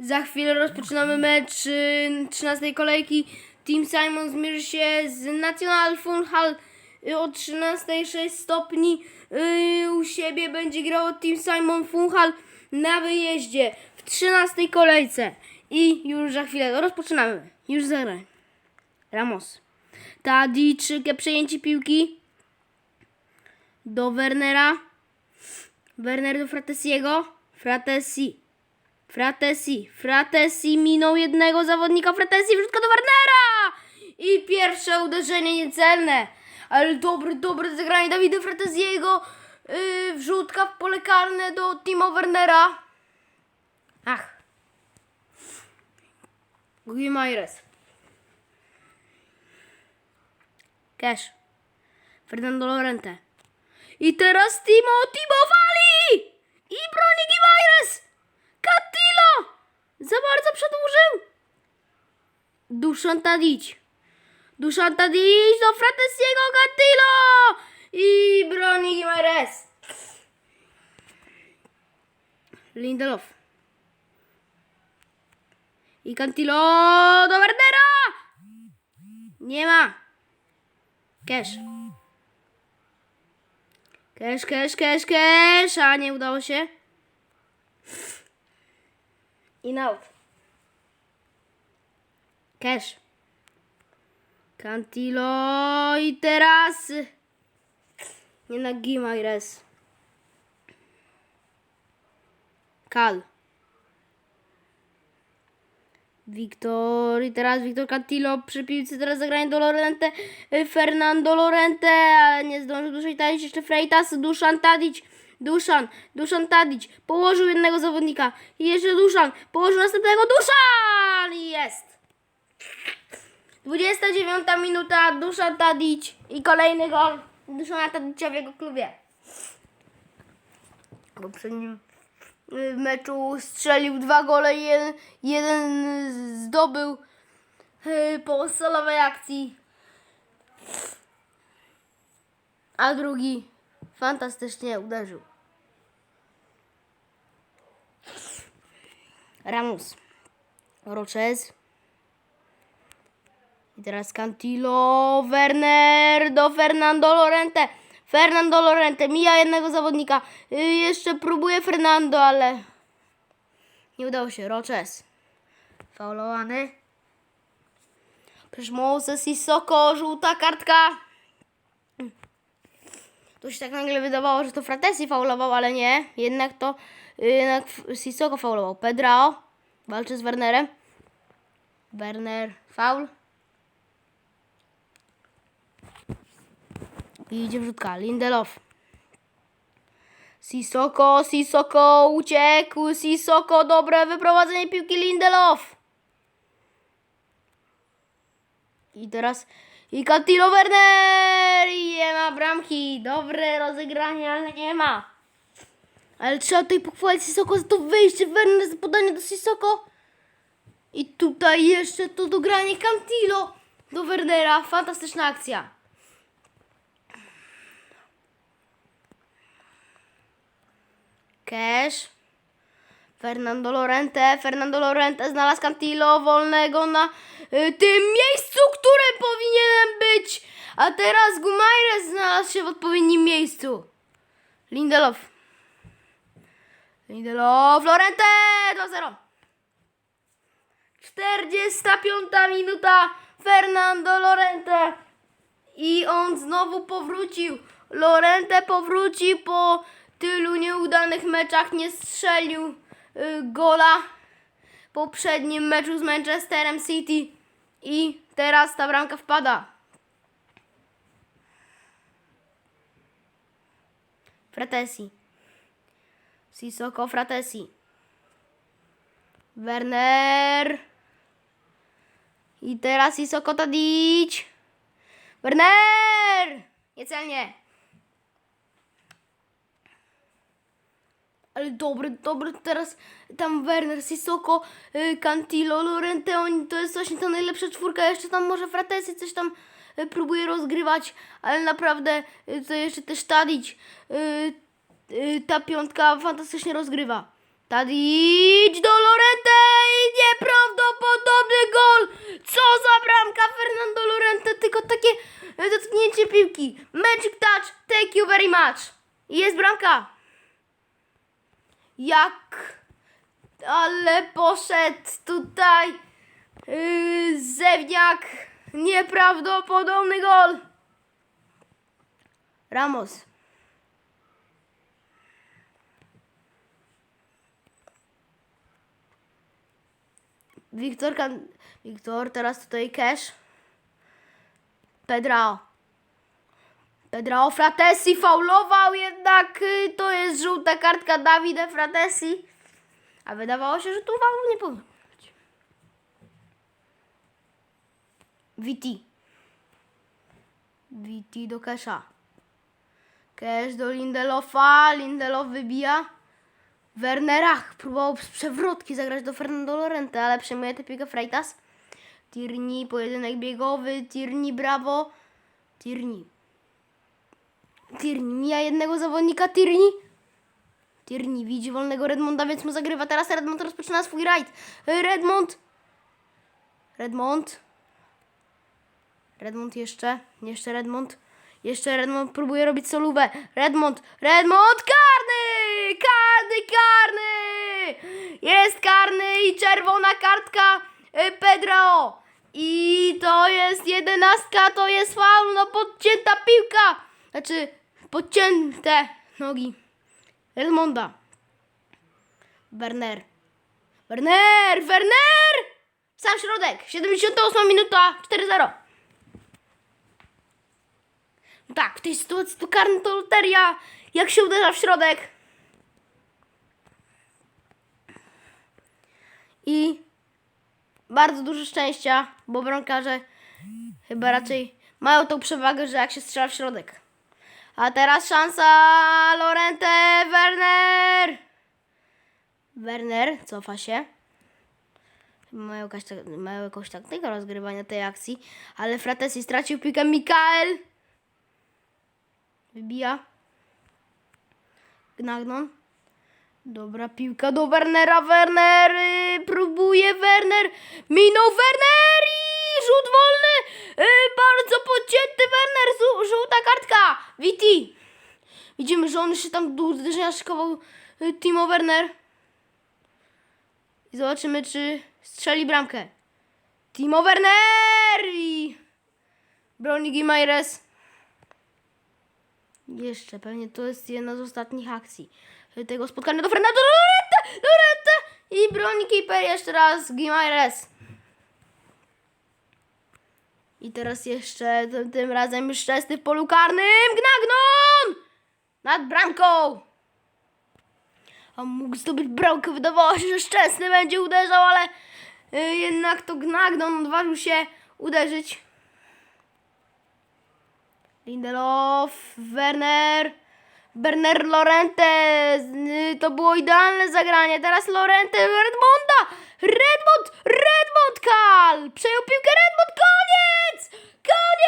Za chwilę rozpoczynamy mecz y, 13 kolejki. Team Simon zmierzy się z National Funchal y, o 13,6 stopni. Y, u siebie będzie grało Team Simon Funchal na wyjeździe w 13 kolejce. I już za chwilę rozpoczynamy. Już zagraj. Ramos. Tadic, przejęcie piłki do Wernera. Werner do Fratesiego. Fratesi. Fratesi. Fratesi minął jednego zawodnika. Fratesi wrzutka do Wernera! I pierwsze uderzenie niecelne. Ale dobre, dobre zagranie Dawida Fratesiego. Yy, wrzutka w pole karne do Timo Wernera. Ach. Guimaraes. Cash. Fernando Lorente. I teraz Timo, Timo wali! I broni! Za bardzo przedłużył! Duszan Tadic. Duszan Tadic do Fratesiego Catilo! I broni Gimaires. Lindelof. I Cantilo do Wernera! Nie ma. Cash. Cash, cash, cash, cash, a nie udało się. In out. Cash. Cantilo i teraz nie na Gimaires. Kal. Wiktor i teraz Wiktor Cantillo przy piłce, teraz zagranie do Lorente, Fernando Lorente, ale nie zdążył dłużej jeszcze Freitas, Duszan Tadic, Duszan, Duszan Tadic, położył jednego zawodnika i jeszcze Duszan, położył następnego, Duszan i jest! 29 minuta, Duszan Tadic i kolejny gol Duszana Tadicia w jego klubie. W y, meczu strzelił dwa gole jeden, jeden zdobył y, po solowej akcji. A drugi fantastycznie uderzył. Ramos. Rochez. I teraz Cantilo, Werner do Fernando Lorente. Fernando Lorente mija jednego zawodnika. Y, jeszcze próbuje Fernando, ale nie udało się. Roches. Faulowany. Przecież Moses i Soko, żółta kartka. To się tak nagle wydawało, że to Fratesi faulował, ale nie. Jednak to Sissoko faulował. Pedrao walczy z Wernerem. Werner faul. I idzie wrzutka. Lindelof. Sisoko, Sisoko uciekł. Sisoko, dobre wyprowadzenie piłki Lindelof. I teraz i Catilo Werner. I nie ma bramki. Dobre rozegranie, ale nie ma. Ale trzeba tutaj pochwalić Sisoko za to wyjście. Werner za podanie do Sisoko. I tutaj jeszcze to dogranie Cantilo do Wernera. Fantastyczna akcja. Cash. Fernando Lorente. Fernando Lorente znalazł Cantillo wolnego na y, tym miejscu, którym powinienem być. A teraz Gumaires znalazł się w odpowiednim miejscu. Lindelof. Lindelof. Lorente 2-0. 45 minuta. Fernando Lorente. I on znowu powrócił. Lorente powrócił po tylu nieudanych meczach. Nie strzelił y, gola w poprzednim meczu z Manchesterem City. I teraz ta bramka wpada. Fratesi. Sissoko Fratesi. Werner. I teraz Sissoko Tadic. Werner! Niecelnie. Ale dobry, dobry teraz tam Werner, Sissoko, y, Cantilo, Lorente, oni, to jest właśnie ta najlepsza czwórka, jeszcze tam może Fratesi coś tam y, próbuje rozgrywać, ale naprawdę y, to jeszcze też Tadic, y, Y, ta piątka fantastycznie rozgrywa. Tadić do Lorente i nieprawdopodobny gol! Co za bramka Fernando Lorente, tylko takie e, dotknięcie piłki. Magic touch, thank you very much. Jest bramka. Jak? Ale poszedł tutaj yy, Zewniak. Nieprawdopodobny gol. Ramos. Wiktor, kan... Wiktor, teraz tutaj cash. Pedrao. Pedrao Fratesi faulował, jednak y, to jest żółta kartka Davide Fratesi. A wydawało się, że tu faulu nie powinno być. Viti. Viti do Kesha. Cash do Lindelofa. Lindelof wybija. Wernerach próbował z przewrotki zagrać do Fernando Lorente, ale przejmuje piłkę Freitas. Tierney, pojedynek biegowy. Tierney, brawo. Tierney. Tierney, mija jednego zawodnika. Tierney. Tierney widzi wolnego Redmonda, więc mu zagrywa. Teraz Redmond rozpoczyna swój rajd. Redmond. Redmond. Redmond jeszcze. Jeszcze Redmond. Jeszcze Redmond próbuje robić solówę. Redmond. Redmond. Karny! Karny, karny! Jest karny i czerwona kartka y, Pedro. I to jest jedenastka, to jest faul, no podcięta piłka. Znaczy, podcięte nogi. Redmonda. Werner. Werner! Werner! Sam środek. 78 minuta. 4-0. No tak, w tej sytuacji to karny to loteria. Jak się uderza w środek. I bardzo dużo szczęścia, bo bramkarze chyba raczej mają tą przewagę, że jak się strzela w środek. A teraz szansa Lorente Werner. Werner cofa się. Mają, jakaś, tak- mają jakąś taktykę rozgrywania tej akcji, ale Fratesi stracił piłkę. Mikael wybija. Gnagnon. Dobra piłka do Wernera. Werner y, próbuje. Werner minął Werner i rzut wolny. Y, bardzo podcięty Werner. Żółta kartka. Viti. Widzimy, że on się tam do uderzenia szykował y, Timo Werner. I zobaczymy, czy strzeli bramkę. Timo Werner i broni Gimaires. Jeszcze, pewnie to jest jedna z ostatnich akcji tego spotkania do Fernando Lorente, Lorente i broni keeper jeszcze raz Gimaires. I teraz jeszcze tym, tym razem już w polu karnym Gnagnon nad bramką. A mógł zdobyć bramkę, wydawało się, że Szczesny będzie uderzał, ale y, jednak to Gnagnon odważył się uderzyć. Lindelof, Werner, Werner Lorente. y, To było idealne zagranie. Teraz Lorente, Redmonda. Redmond, Redmond Kal. Przejął piłkę Redmond. Koniec! Koniec!